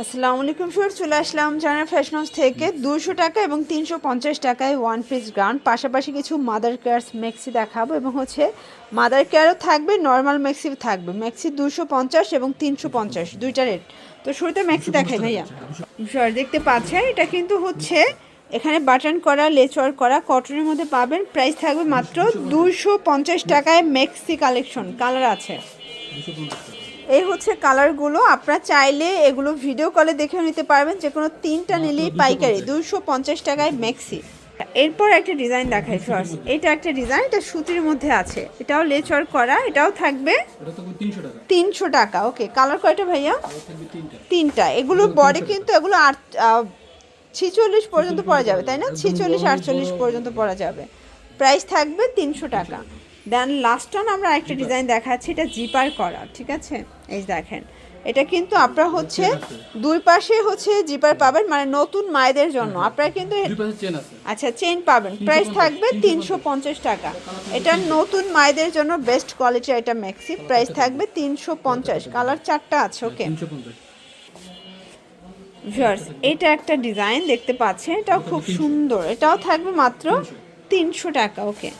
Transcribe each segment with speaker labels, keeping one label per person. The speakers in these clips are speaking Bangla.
Speaker 1: আসসালামু আলাইকুম ফির চলে আসলাম জানা ফ্যাশন হাউস থেকে। দুশো টাকা এবং তিনশো পঞ্চাশ টাকায় ওয়ান পিস গ্রাউন্ড পাশাপাশি কিছু মাদার কেয়ারস মেক্সি দেখাবো এবং হচ্ছে মাদার কেয়ারও থাকবে নর্মাল মেক্সিও থাকবে। ম্যাক্সি দুশো পঞ্চাশ এবং তিনশো পঞ্চাশ দুইটা রেট তো শুরুতে মেক্সি দেখাই ভাইয়া। সর দেখতে পাচ্ছেন এটা কিন্তু হচ্ছে এখানে বাটন করা লেচওয়ার করা কটনের মধ্যে পাবেন। প্রাইস থাকবে মাত্র দুশো পঞ্চাশ টাকায় মেক্সি কালেকশন কালার আছে। এই হচ্ছে কালারগুলো। আপনারা চাইলে এগুলো ভিডিও কলে দেখে নিতে পারবেন। যে কোনো তিনটা নিলেই পাইকারি দুশো পঞ্চাশ টাকায় মেক্সি এরপর একটা ডিজাইন দেখাই ফার্স্ট এটা একটা ডিজাইন এটা সুতির মধ্যে আছে। এটাও লেচর করা এটাও থাকবে
Speaker 2: তিনশো টাকা।
Speaker 1: ওকে কালার কয়টা ভাইয়া?
Speaker 2: তিনটা।
Speaker 1: এগুলোর বডি কিন্তু এগুলো আট ছিচল্লিশ পর্যন্ত পরা যাবে তাই না? ছিচল্লিশ আটচল্লিশ পর্যন্ত পরা যাবে। প্রাইস থাকবে তিনশো টাকা। দেন লাস্ট অন আমরা একটা ডিজাইন দেখাচ্ছি এটা জিপার করা ঠিক আছে? এই দেখেন এটা কিন্তু আপনারা হচ্ছে দুই পাশে হচ্ছে জিপার পাবেন মানে নতুন মায়েদের জন্য। আপনারা কিন্তু
Speaker 2: দুই পাশে চেন আছে।
Speaker 1: আচ্ছা চেন পাবেন। প্রাইস থাকবে তিনশো পঞ্চাশ। টাকা। এটা নতুন মায়েদের জন্য বেস্ট কোয়ালিটির এটা ম্যাক্সি প্রাইস থাকবে তিনশো পঞ্চাশ। কালার চারটা আছে ওকে ভিউয়ার্স এটা একটা ডিজাইন দেখতে পাচ্ছেন এটাও খুব সুন্দর। এটাও থাকবে মাত্র তিনশো। টাকা ওকে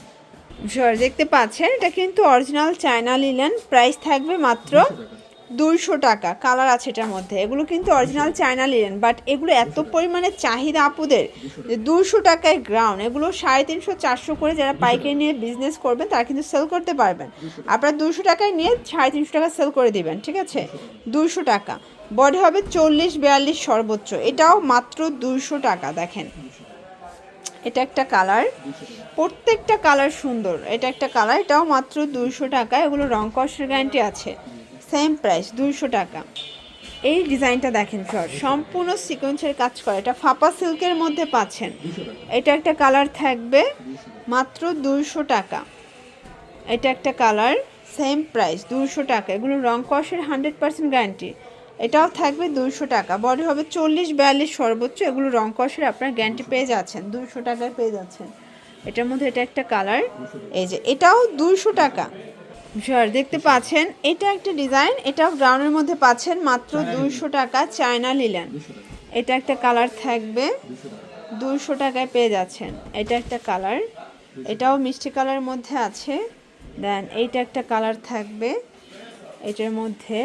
Speaker 1: ভিউয়ার্স দেখতে পাচ্ছেন, এটা কিন্তু অরিজিনাল চায়না লিলেন প্রাইস থাকবে মাত্র দুইশো টাকা কালার আছে এটার মধ্যে। এগুলো কিন্তু অরিজিনাল চায়না লিলেন বাট এগুলো এত পরিমাণে চাহিদা আপুদের, যে দুশো টাকায় গ্রাউন্ড এগুলো সাড়ে তিনশো, চারশো করে যারা পাইকারি নিয়ে বিজনেস করবেন, তারা কিন্তু সেল করতে পারবেন। আপনারা দুশো টাকায় নিয়ে সাড়ে তিনশো টাকা সেল করে দিবেন, ঠিক আছে? দুশো টাকা। বডি হবে চল্লিশ, বিয়াল্লিশ সর্বোচ্চ, এটাও মাত্র দুইশো টাকা, দেখেন। এটা একটা কালার। প্রত্যেকটা কালার সুন্দর। এটা একটা কালার, এটাও মাত্র দুইশো টাকা। এগুলো রং কষের গ্যারান্টি আছে। সেম প্রাইস দুইশো টাকা। এই ডিজাইনটা দেখেন সর সম্পূর্ণ সিকোয়েন্সের কাজ করে। এটা ফাপা সিল্কের মধ্যে পাচ্ছেন। এটা একটা কালার থাকবে মাত্র দুইশো টাকা। এটা একটা কালার সেম প্রাইস দুশো টাকা। এগুলো রং কষের হান্ড্রেড পার্সেন্ট গ্যারান্টি এটাও থাকবে দুশো টাকা। বডি হবে চল্লিশ বিয়াল্লিশ সর্বোচ্চ। এগুলো রং কষের আপনার গ্যারান্টি পেয়ে যাচ্ছেন। দুশো টাকায় পেয়ে যাচ্ছেন। এটার মধ্যে এটা একটা কালার এই যে এটাও দুশো টাকা। স্যার দেখতে পাচ্ছেন এটা একটা ডিজাইন এটাও গ্রাউন্ডের মধ্যে পাচ্ছেন মাত্র দুশো টাকা চায়না লিলেন এটা একটা কালার থাকবে। দুশো টাকায় পেয়ে যাচ্ছেন। এটা একটা কালার এটাও মিষ্টি কালারের মধ্যে আছে। দেন এইটা একটা কালার থাকবে। এটার মধ্যে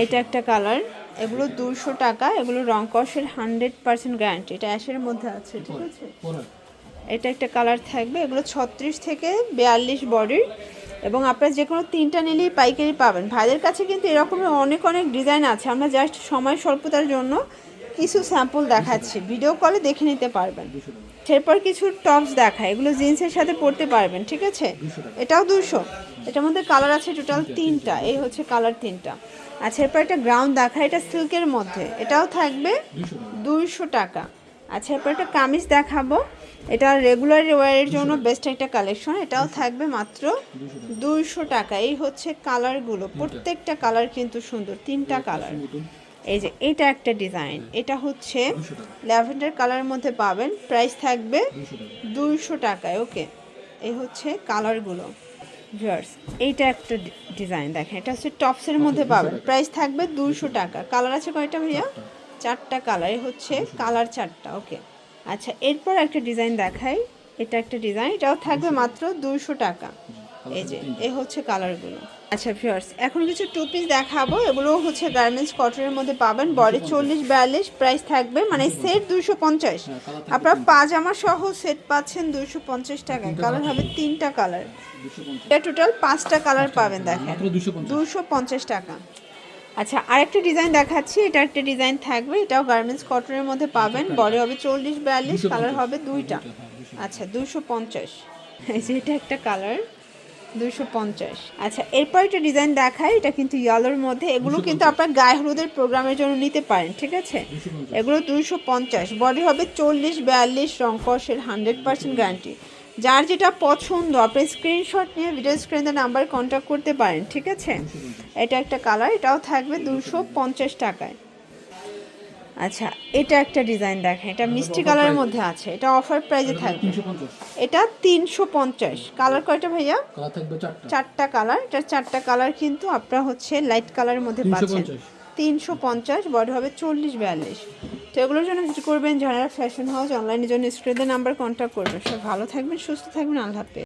Speaker 1: এইটা একটা কালার। এগুলো দুশো টাকা এগুলো রং কষের হান্ড্রেড পার্সেন্ট গ্যারান্টি। এটা অ্যাশের মধ্যে আছে ঠিক আছে? এটা একটা কালার থাকবে এগুলো ছত্রিশ থেকে বিয়াল্লিশ বডির। এবং আপনারা যে কোনো তিনটা নিলেই পাইকারি পাবেন। ভাইদের কাছে কিন্তু এরকমের অনেক অনেক ডিজাইন আছে। আমরা জাস্ট সময় স্বল্পতার জন্য কিছু স্যাম্পল দেখাচ্ছি। ভিডিও কলে দেখে নিতে পারবেন। এরপর কিছু টপস দেখা এগুলো জিন্সের সাথে পরতে পারবেন, ঠিক আছে? এটাও দুশো। এটার মধ্যে কালার আছে টোটাল তিনটা। এই হচ্ছে কালার তিনটা। আচ্ছা এরপর একটা গ্রাউন্ড দেখা এটা সিল্কের মধ্যে। এটাও থাকবে দুইশো টাকা। আচ্ছা এরপর একটা কামিজ দেখাবো। এটা রেগুলার ওয়ারের জন্য বেস্ট একটা কালেকশন এটাও থাকবে মাত্র দুইশো টাকা। এই হচ্ছে কালারগুলো প্রত্যেকটা কালার কিন্তু সুন্দর। তিনটা কালার এই যে, এটা একটা ডিজাইন। এটা হচ্ছে ল্যাভেন্ডার কালারের মধ্যে পাবেন। প্রাইস থাকবে দুইশো টাকায়, ওকে। এই হচ্ছে কালারগুলো ভিউয়ার্স, এইটা একটা ডিজাইন দেখেন। এটা হচ্ছে টপসের মধ্যে পাবেন। প্রাইস থাকবে দুইশো টাকা। কালার আছে কয়টা ভাইয়া? চারটা কালার। হচ্ছে কালার চারটা, ওকে। আচ্ছা এরপর একটা ডিজাইন দেখাই। এটা একটা ডিজাইন। এটাও থাকবে মাত্র দুইশো টাকা। এই যে এ হচ্ছে কালারগুলো। আচ্ছা ভিউয়ার্স এখন কিছু টু পিস দেখাবো এগুলো হচ্ছে গার্মেন্টস কটনের মধ্যে পাবেন। বডি চল্লিশ বিয়াল্লিশ প্রাইস থাকবে মানে সেট দুইশো পঞ্চাশ। আপনারা পাজামা সহ সেট পাচ্ছেন দুইশো পঞ্চাশ টাকায়। কালার হবে তিনটা কালার এটা টোটাল পাঁচটা কালার পাবেন দেখেন।
Speaker 2: দুশো পঞ্চাশ।
Speaker 1: দুশো পঞ্চাশ টাকা। আচ্ছা আরেকটা ডিজাইন দেখাচ্ছি। এটা একটা ডিজাইন থাকবে এটাও গার্মেন্টস কটনের মধ্যে পাবেন। বডি হবে চল্লিশ বিয়াল্লিশ কালার হবে দুইটা। আচ্ছা দুশো পঞ্চাশ। এই যে এটা একটা কালার দুশো পঞ্চাশ। আচ্ছা এরপর একটা ডিজাইন দেখায় এটা কিন্তু ইয়েলোর মধ্যে। এগুলো কিন্তু আপনার গায়ে হলুদের প্রোগ্রামের জন্য নিতে পারেন ঠিক আছে? এগুলো দুশো পঞ্চাশ। বডি হবে চল্লিশ বিয়াল্লিশ রংকসের হান্ড্রেড পার্সেন্ট গ্যারান্টি যার যেটা পছন্দ আপনি স্ক্রিনশট নিয়ে ভিডিও স্ক্রিনে নাম্বার কন্ট্যাক্ট করতে পারেন ঠিক আছে? এটা একটা কালার এটাও থাকবে দুশো পঞ্চাশ টাকায়। আচ্ছা এটা একটা ডিজাইন দেখেন এটা মিষ্টি কালারের মধ্যে আছে এটা অফার প্রাইজে থাকবে। এটা তিনশো পঞ্চাশ। কালার কয়টা ভাইয়া?
Speaker 2: চারটা।
Speaker 1: কালার এটা চারটা কালার কিন্তু আপনারা হচ্ছে লাইট কালারের মধ্যে পাচ্ছেন। তিনশো পঞ্চাশ। বড় হবে চল্লিশ বিয়াল্লিশ। তো এগুলোর জন্য ভিজিট করবেন যারা ফ্যাশন হাউস অনলাইনের জন্য স্ক্রিনের নাম্বার কন্ট্যাক্ট করবেন। সব ভালো থাকবেন সুস্থ থাকবেন আল্লাহ হাফেজ।